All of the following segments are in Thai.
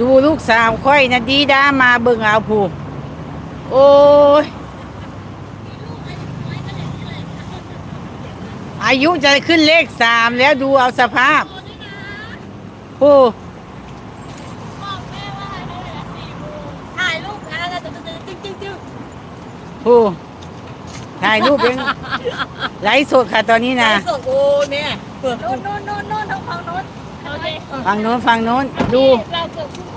ดูลูกสาวค่อยนะดีด้ามาเบิ่งเอาผู้โอ้ย อายุจะขึ้นเลขสามแล้วดูเอาสภาพผู้ถ่ายรูปนะแล้วตึ๊ดตึ๊ดตึ๊ดตึ๊ดตึ๊ดผู้ถ่ายรูปเองไลฟ์สดค่ะตอนนี้นะไลฟ์สดโอ้แม่เปิดโน่นโน่นโน่นโน่นทางฝั่งโน้นโอเค ฝั่งโน้นฝั่งโน้นดู เราเกือบขึ้นท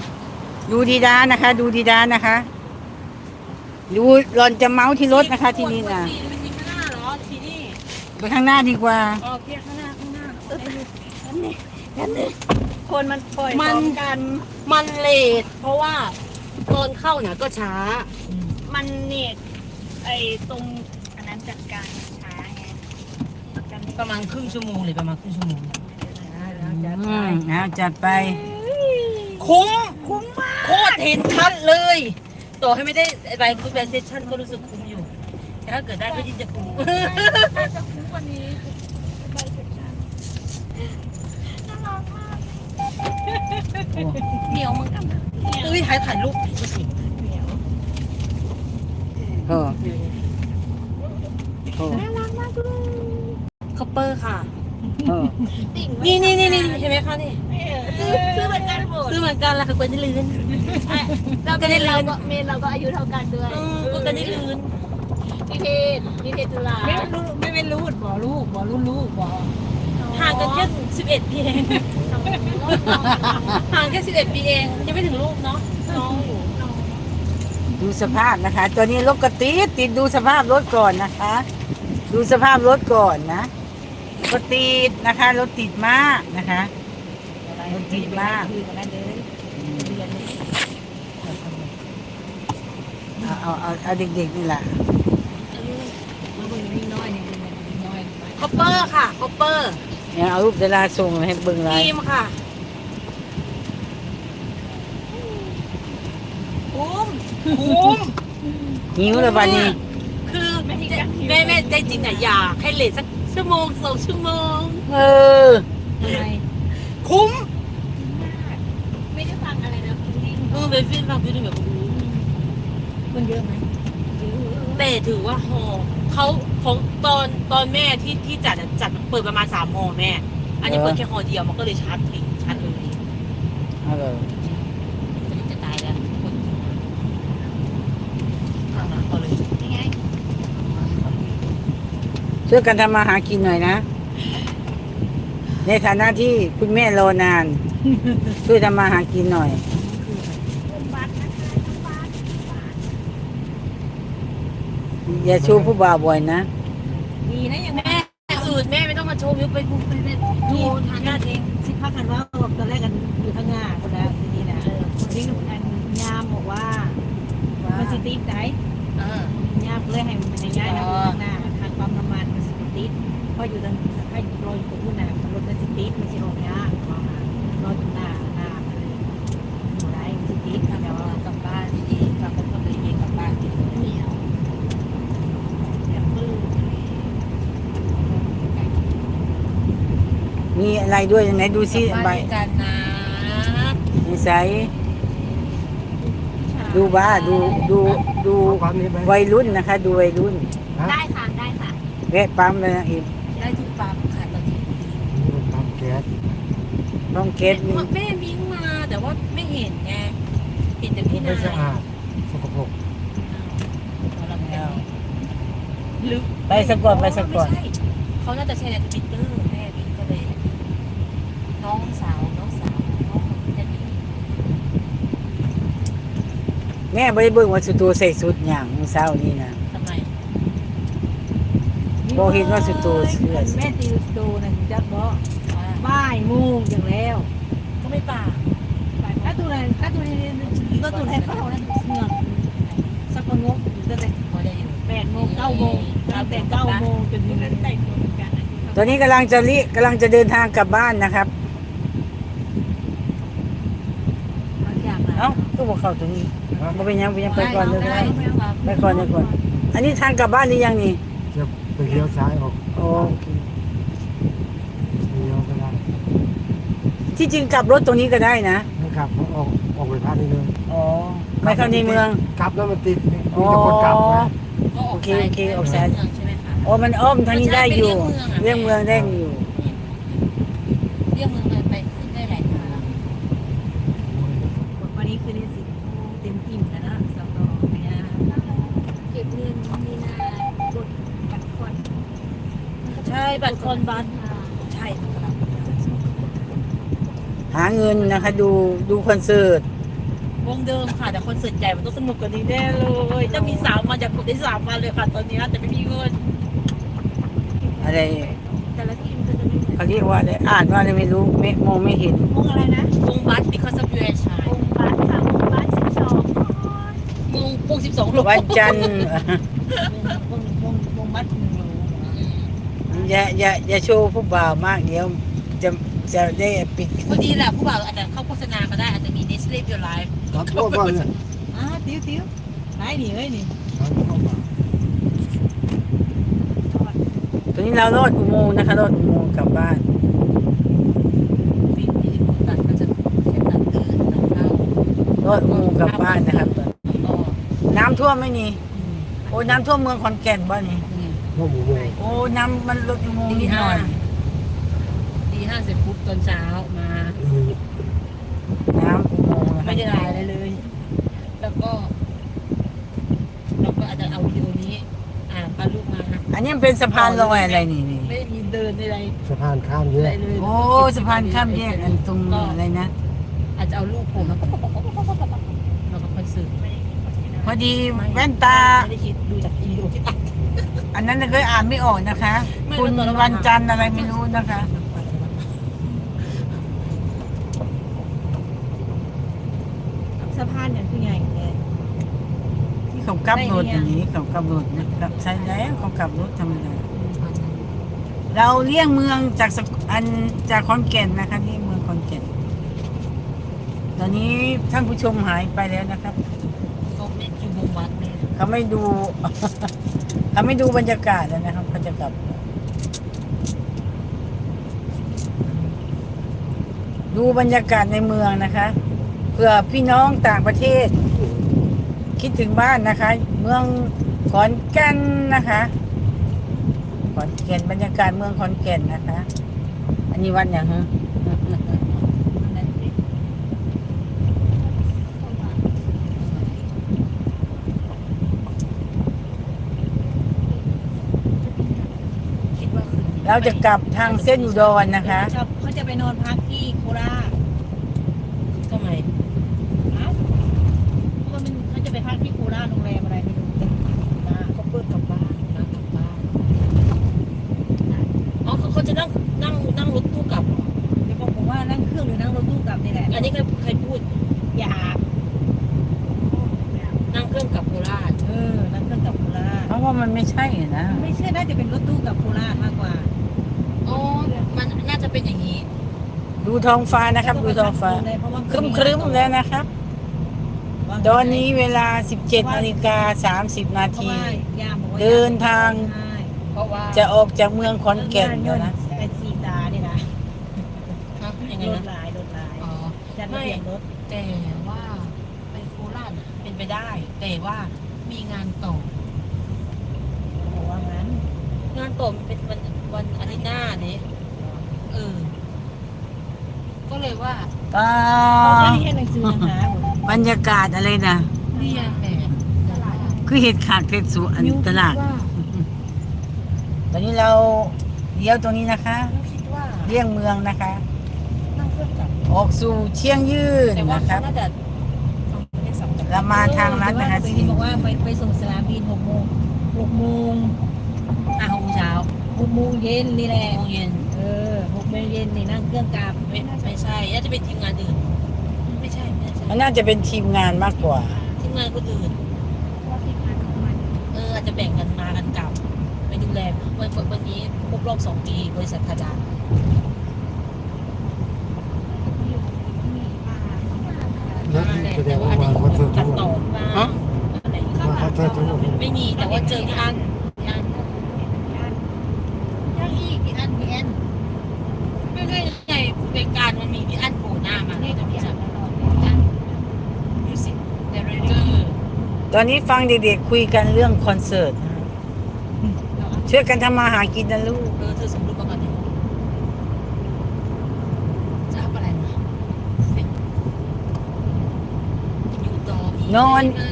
ำดูดีดานะคะ ดูดีดานะคะ ดูหล่อนจะเมาส์ที่รถนะคะ ที่นี่นะสีเป็นสีข้างหน้าเหรอสีนี่ไปข้างหน้าดีกว่า อ๋อเพียข้างหน้าข้างหน้าเออนั่นนี่นั่นนี่คนมันปล่อยมันกัน มันเลทเพราะว่าตอนเข้าเนี่ยก็ช้า มันเนี่ยไอ้ตรงอันนั้นจัดการช้าไงจำไม่ ประมาณครึ่งชั่วโมงเลยประมาณครึ่งชั่วโมงอืมเอาจัดไป คุ้มคุ้มมากโคตรเห็นชัดเลย ต่อให้ไม่ได้ใบคูดแบเซชั่นก็รู้สึกคุ้มอยู่แต่ถ้าเกิดได้ก็ยิ่งจะคุ้มน่าจะคุ้มกว่านี้ใบเสร็จช้าน่ารักมากโอ้เหนียวเหมือนกันนะเนี่ยเอ้ยถ่ายถ่ายรูปสิเหนียวโหโอ้น่ารักมากเลย คัพเปอร์ค่ะโอ้ติ่งนี่นี่นี่นี่เห็นไหมคะนี่ ซื้อซื้อเหมือนกันหมดซื้อเหมือนกันราคากว่าจะลื่นเราก็ได้เราก็เมนเราก็อายุเท่ากันด้วยอืมก็จะได้ลื่นนิเทศนิเทศจุฬาไม่รู้ไม่เป็นรูดบ่ลูกบ่รุ่นลูกบ่ห่างกันแค่11ปีเองห่างแค่11ปีเอง ยังไม่ถึงลูกเนาะน้องอยู่ดูสภาพนะคะ ตัวนี้รถก็ติดติดดูสภาพรถก่อนนะคะ ดูสภาพรถก่อนนะ รถติดนะคะรถติดมากนะคะรถติดมากคือกันนั่นเด้อเรียนนี่เอาเอาเอาเอาเด็กๆนี่แหละมันเป็นวิ่งน้อยนี่เป็นวิ่งน้อยคัพเปอร์ค่ะคัพเปอร์เนี่ยเอารูปดาราส่งให้เบิ่งไลทีน์มค่ะคุ้มคุ้ม หิวแล้วบัดนี้ คือแม่แม่ใจจริงอะอยากให้เลทสัก ชั่วโมงสองชั่วโมง เออทำไมคุ้มไม่ได้ฟังอะไรนะคุณนิ่งเออเป็นฟิลฟังฟิลแบบคุ้มคนเยอะไหมแต่ถือว่าฮอเขาของตอนตอนแม่ที่ที่จัดอะจัดเปิดประมาณสามฮอแม่ อันนี้เออเปิดแค่ฮอเดียวมันก็เลยชัดถึงชัดเลย เอาเลย จะตายแล้วคนข้างหลังก็เลย ยังไง ช่วยกันทำมาหากินหน่อยนะ ในฐานะที่คุณแม่รอนาน ช่วยทำมาหากินหน่อยคุณบัตรนะคะคุณบัตรอย่าชูผู้บ่าวบ่อยนะดีนะยังแม่อื่นแม่ไม่ต้องมาโชว์มิวไปบุกไปไปดูทางหน้าเองสิพักกันว่าตอนแรกกันอยู่ข้างหน้าคนแล้วทีนี้นะวิ่งอันยามบอกว่ามันสิติดไหนเออยามเลยให้มันย้ายนะ พราะอยู่ตรงให้รออยู่ตรงนู้นน่ะรถมันสิติดมันสิออกยากรออยู่หน้าหน้าอะไรอยู่ไหนมันสิติดทำแต่แบบว่าว่ากลับบ้านดีๆกลับก็เลยเย็นกลับบ้านดีเหนียวแบบปื้มีอะไรด้วยไหนดูซิใบบ้านกันนะนิสัยดูบ้าดูดูดูวัยรุ่นนะคะ ดูวัยรุ่นได้ค่ะได้ค่ะ แวะปั๊มเลยนะอีกได้ทุกปั๊มค่ะตอนนี้ ปั๊มแก๊ส ต้องเกตมีแม่มิ้งมาแต่ว่าไม่เห็นไงเห็นแต่พี่ไม่นายสะอาดสกปรกลึกไปสะกดไปสะกดไม่ใช่เขาน่าจะใช้ในทวิตเตอร์แม่มิ้งก็เลยน้องสาวน้องสาวน้องจะมีแม่ไม่ได้เบิ่งว่าสุตัวใส่สุดอย่างมื้อเช้านี่นะ ทำไมโบเห็นว่าสุตัวเสื้อ แม่ตีสตูนะจักบ่อ่า บ่ายโมงจังแล้วก็ไม่ป่าถ้าตัวนั้นถ้าตัวนี้ก็ตัวให้เขานั่นเมืองสักคนงกตั้งแต่พอได้อยู่แปดโมงเก้าโมงตั้งแต่เก้าโมงจนถึงนั้นแต่งตัวเหมือนกันนะตอนนี้กำลังจะรีกำลังจะเดินทางกลับบ้านนะครับบางอย่างนะเอ้าก็บอกเข้าตรงนี้บ่เป็นหยังบ่เป็นหยังไปก่อนเลยได้ไปก่อนไปก่อน อันนี้ทางกลับบ้านหรือยังนี่จะไปเลี้ยวซ้ายออกโอเค เลี้ยวก็ได้ ที่จริงกลับรถตรงนี้ก็ได้นะนี่ครับผมออกออกไปพาดนี่เลยอ๋อ ไม่เข้าในเมืองกลับแล้วมันติดมีอ๋อแต่คนกลับนะก็ออกโอเคซ้ายโอเคออกซ้าย เมืองใช่ไหมคะ โอ้มันอ้อมทางนี้ได้อยู่เลี่เรื่องยงเมืเมือองงได้อยู่ เรียกเมืองเลยไปขึ้นได้หลายทางวันนี้คือนี่สิเต็มอิ่มแล้วนะสำหรับเนี่ยเก็บเงินมีนากดบัตรคอน ใช่บัตรคอนบัตรใช่ครับ หาเงินนะคะดูดูคอนเสิร์ตวงเดิมค่ะ แต่คอนเสิร์ตใหญ่มันต้องสนุกกว่านี้แน่เลยจะมีสามวันอยากกดได้สามวันเลยค่ะตอนนี้แต่ไม่มีเงินอะไรแต่ละทีมก็จะไม่เหมือนเขาเรียกว่าอะไรอ่านว่าอะไรไม่รู้ไม่มองไม่เห็นวงอะไรนะวงบัตร because of you and Chai องค์บัตรค่ะองค์บัตรสิบสองวงวงสิบสองโลวันจันทร์วงวงวงบัตรหนึ่งโลอย่าอย่าอย่าโชว์ผู้บ่าวมากเดี๋ยวจะ จะได้ปิดพอดีแหละผู้บ่าวอาจจะเข้าโฆษณาก็ได้อาจจะมี Nestle Your Life กลับรถมาเนี่ยอ่าติ้วติ้วไหนนี่เอ้ยนี่กลับรถมาตอนนี้เราลอดอุโมงค์นะคะลอดอุโมงค์กลับบ้าน ปิดที่ตัดก็จะแค่ตัดเดินตัดเข้าลอดอุโมงค์กลับบ้านนะครับก็น้ำท่วมไหมนี่โอ้น้ำท่วมเมืองขอนแก่นบ้านี่พวกหมูโมง โอ้น้ำมันลดอุโมงค์ตีนิดหห้าน่อยตีห้าเสร็จปุ๊บ ตอนเช้ามาเออน้ำอุโมงค์นะคะไม่ได้ถ่ายอะไรเลย แล้วก็ เราก็อาจจะเอาวิดีโอนี้ อ่าพาลูกมาอันนี้มันเป็นสะพานลอยอะไรนี่นี่ไม่มีเดินอะไรสะพานข้ามแยอะไรกเลยโอ้สะพานข้ามแยกอันตรงอะไรนะ อาจจะเอาลูกผมแล้วก็แล้วก็คอนเสิร์ตพอดีแว่นตา ไม่ได้คิดดูจากวิดีโอที่ตัด อันนั้นเคยอ่านไม่ออกนะคะ ไม่คุณมันตัวละวันจันทร์อะไรไม่รู้นะคะ สะพานเนี่ยคือไงเนี่ยที่เขากลับรถอย่างนี้เขากลับรถนะครับใช่แล้วเขากลับรถธรรมดาเราเลี่ยงเมืองจากสกอันจากขอนแก่นนะคะนี่เมืองขอนแก่นตอนนี้ท่านผู้ชมหายไปแล้วนะครับก็เป็นอยู่วงวัดเนี่ยเขาไม่ดูเขาไม่ดูบรรยากาศแล้วนะครับเขาจะกลับ ดูบรรยากาศในเมืองนะคะ เผื่อพี่น้องต่างประเทศ คิดถึงบ้านนะคะ เมืองขอนแก่นนะคะ ขอนแก่นบรรยากาศเมืองขอนแก่นนะคะ อันนี้วันอย่างฮะคิดว่าคืนนี้เราจะกลับทางเส้นอุดรนะคะ เขาเขาจะไปนอนพักที่โคราช ทำไม เอ้าเพราะว่ามันเขาจะ ไปพักที่โคราชโรงแรมอะไรไม่รู้มาก็เปิดกลับบ้านนะกลับบ้านอ๋อเขาเขาจะนั่งนั่งนั่งรถตู้กลับเหรอเดี๋ยวบอกผมว่านั่งเครื่องหรือนั่งรถตู้กลับนี่แหละอันนี้เคยเคยพูดอยากนั่งเครื่องกลับโคราชเออนั่งเครื่องกลับโคราชเพราะว่ามันไม่ใช่นะ ไม่ใช่น่าจะเป็นรถตู้กลับโคราชมากกว่าอ๋อมันน่าจะเป็นอย่างนี้ ดูท้องฟ้านะครับ ดูท้องฟ้า เพราะว่าครึ้มครึ้มๆแล้วนะครับ ตอนนี้เวลา 17นาฬิกา30 นาเพราะทีว่ายามบอกว่าเดินทางใช่เพราะว่าจะออกจากเมืองขอนแก่นแล้วนะไอ้สีตาเนี่ยนะฮะยังไงรถนะลายรถลายอ๋อจัดระเบียบรถแต่ว่าไปโคราชน่ะเป็นไปได้ แต่ว่ามีงานต่อบอกว่างั้นงานต่อมันเป็นวันวันอาทิตย์หน้านี้เออก็เลยว่าก็เขาไม่ให้หนังสือหาหมด บรรยากาศอะไรนะเรียนแบบคือเห็ดขากเห็ดสูอันตลาดว่าตอนนี้เราเลี้ยวตรงนี้นะคะเราคิดว่าเลี่ยงเมืองนะคะ นั่งเครื่องกลับออกสู่เชียงยืนแต่ว่านะคเขารับน่าจะเป็นสองจังหวัดเรามาทางนั้นนะคะเออเชีแต่ยงว่าบอกยืว่านไปไปส่งสนามบินหกโมงหกโมงอะหกโมงเช้าหกโมงเย็นนี่แหละหกโมงเย็นเออหกโมงเย็นนี่นั่งเครื่องกลับไม่ไม่ใช่น่าจะเป็นทีมงานอื่นไม่ใช่ไม่ใช่มันน่าจะเป็นทีมงานมากกว่า ทีมงานคนอื่นว่าทีมงานของมันเอออาจจะแบ่งกันมากันกลับไปดูแลวันวันนี้ครบรอบสองปีบริษัททาดาอยู่มีมาเข้ามาแล้วแสดงว่าวันคอนเสิร์ตตัทั้ดงหมต่อดมาฮะอันไหนวันคอนเสิร์ตทั้งหมดไม่มีแต่ว่าเจอพี่อันพี่อัน ยังอีกอีกอันมีแอน ไม่ได้ไงรายการมันมีพี่อัน ตอนนี้ฟังเด็กๆคุยกันเรื่องคอนเสิร์ตนะฮะช่วยกันทำมาหากินนะลูก เออเธอสมรู้มาก่อนดิจะเอาอะไรนะอยู่ต่ออีกนอน ได้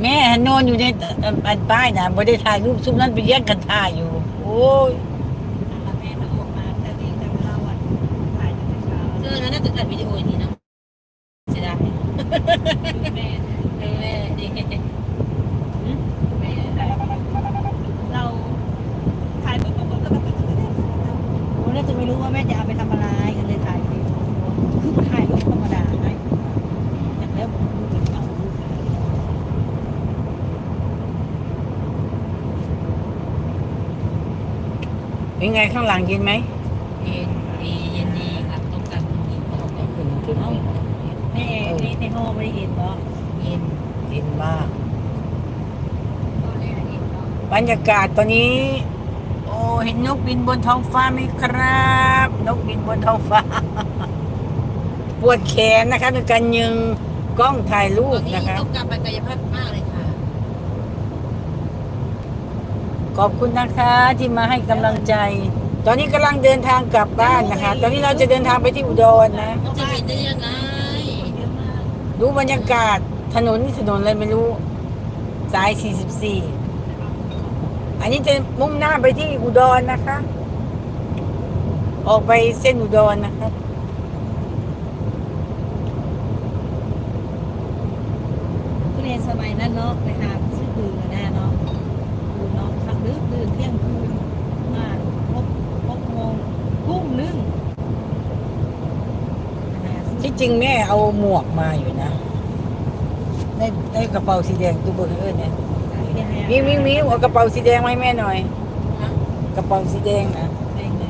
ไหม แม่นอนอยู่ในเอ่ออันป้ายนะบ่ได้ถ่ายรูปซุมนั้นไปแย่งกันถ่ายอยู่ โอ้ยแล้วแม่ก็ออกมาแต่เองแต่เราอะถ่ายตั้งแต่เช้าเธอน่าจะอัดวิดีโออย่างนี้นะเสียดายแม่ เออแม่ดี แม่แต่เราถ่ายปุ๊บปุ๊บปุ๊บแล้วก็ปุ๊บปุ๊บปุ๊บ โอ้แล้วจะไม่รู้ว่าแม่จะเอาไปทำอะไรกันเลยถ่ายคลิปคือถ่ายรูปธรรมดาให้แต่แล้วผมดูจะเอารูปอะไร เป็นไงข้างหลังเย็นไหมเย็นดีเย็นดีครับต้องการกินต่อไปขึ้นขึ้นเอ้าแม่ในในห้องไม่ได้เห็นบ่เย็นเย็นมากตอนแรกเห็นเนาะบรรยากาศตอนนี้ โอ้เห็นนกบินบนท้องฟ้าไหมครับ นกบินบนท้องฟ้า ปวดแขนนะคะในการยึงกล้องถ่ายรูตอปนนี้นะคะต้องการไปกายภาพมากเลยค่ะ ขอบคุณนะคะที่มาให้กำลังใจ ตอนนี้กำลังเดินทางกลับบ้านนะคะ ตอนนี้เราจะเดินทางไปที่อุดรนะมันจะเห็นได้ยังไงเยอะมากดูบรรยากาศถนนนี่ถนนอะไรไม่รู้ สาย 44 อันนี้จะมุ่งหน้าไปที่อุดรนะคะ ออกไปเส้นอุดรนะคะคือเรียนสมัยนั้นเนาะไปหาซื้อบือแน่เนาะดูเนาะขับดึกดื่นเที่ยงคืนมาพบพบโมงทุ่มหนึงหาซื้อ ที่ จริงแม่เอาหมวกมาอยู่นะในในกระเป๋าสีแดงตู้เบอร์เอิญเนี่ยได้ไงมิวมิวมิวเอากระเป๋าสีแดงมาให้แม่หน่อยฮะกระเป๋าสีแดงนะได้ไง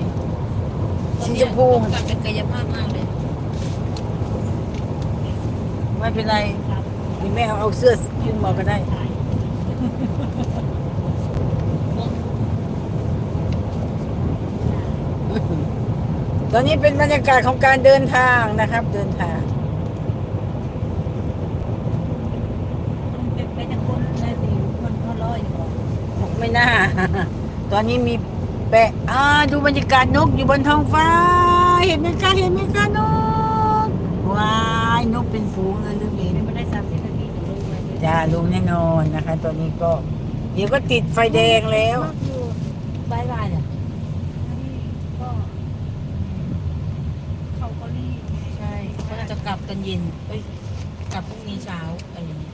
สีชมพูต้องการเป็นกายภาพมากเลยไม่เป็นไรเดี๋ยวแม่เอาเอาเสื้อคลุมมาก็ได้ ตอนนี้เป็นบรรยากาศของการเดินทางนะครับ เดินทางเป็นไปทั้งคนแม่ติวมันก็ร้อยอยู่บ่ไม่น่า ตอนนี้มีแปะอ่าดูบรรยากาศนกอยู่บนท้องฟ้า เห็นไหมคะเห็นไหมคะนกว้ายนกเป็นฝูงเลยลูกเห็นไม่ได้สามสิบนาทีถึงรู้ไว้เลยจ้าลุงแน่นอนนะคะ ตอนนี้ก็ เดี๋ยวก็ติดไฟแดงแล้ว บายบายเนี่ย ก็เขาก็รีบ ใช่เขาอาจจะ กลับตอนเย็นเอ้ยกลับพรุ่งนี้เช้าอะไรอย่างเงี้ย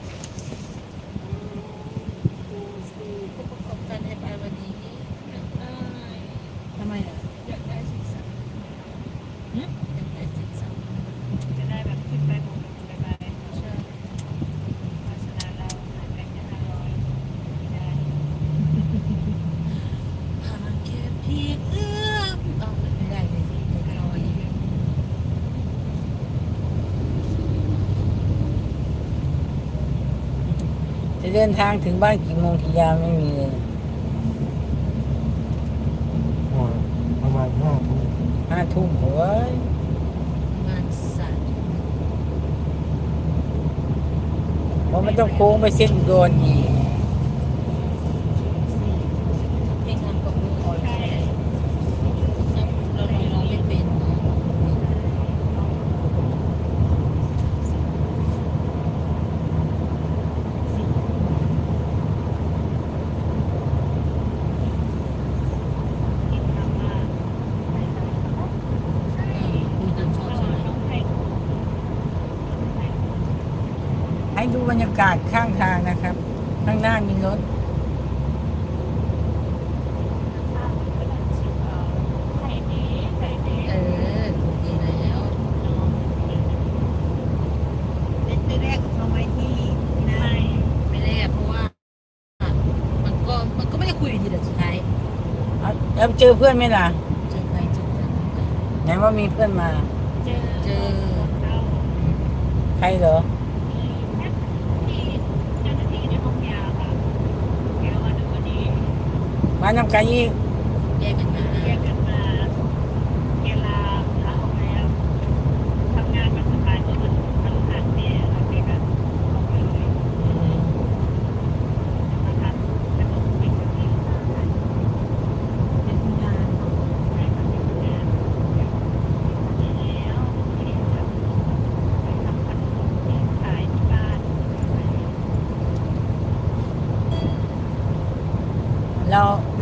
ผู้ประกอบการให้ไปวันนี้ ทำไมล่ะ อยากได้สีสัน เป็นแต่สิบสาม จะได้แบบขึ้นไปบนไปไป ใช่ ภาชนะเราหายไปแค่ห้าร้อยไม่ได้ ห่างแค่เพียงเอื้อมเอาไม่ได้เลยที่เด็กเราอันนี้ จะ เดินทางถึงบ้านกี่โมงกี่ยามไม่มีเลยอ่าประมาณห้าทุ่มห้าทุ่มโอ้ยงานสัตว์เพราะมันต้องโค้งไปเส้นอุดรอีก เพลงทำกับมืออ่อนใช่เราร้องไม่เป็นนะ ที่ถามว่า มีน้ำชอบใช่ไหม ต้องให้ ให้ดูบ รรยากาศข้างทางนะครับ ข้างหน้ามีรถข้าวก็ได้ชิมเอาไข่ดีไข่ดีเออดีแล้วไปแรกเขาไว้ที่นะไม่ไม่ได้เพราะว่า มันก็มันก็ไม่ได้คุยดีแต่สุดท้ายเอาแล้วเจอเพื่อนไหมล่ะ เจอใครเจอเพื่อนไหนว่ามีเพื่อนมา เจอเจอเราใครเหรอ ที่เจ้าหน้าที่ในห้องยาค่ะแกว่าเดี๋ยววันนี้ มานำกันอีก แยกกันมา แยกกันมาแกลาลาออกแล้วทำงานมาสบายเมื่อวันพฤหัสเนี่ยแล้วแกก็ออกไปเลย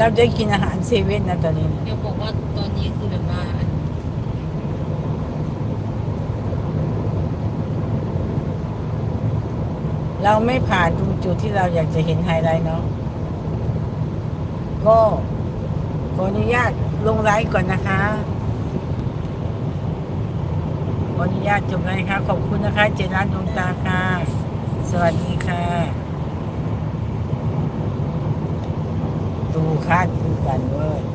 เราได้กินอาหารเซเว่นนะตอนนี้ เดี๋ยวบอกว่าตอนนี้คือแบบว่าเราไม่ผ่านตรงจุดที่เราอยากจะเห็นไฮไลท์เนาะก็ขออนุญาตลงไลฟ์ก่อนนะคะขออนุญาตจบไลฟ์ค่ะ ขอบคุณนะคะ เจร้านดวงตาค่ะ สวัสดีค่ะ ตูคางคือกันเว้ย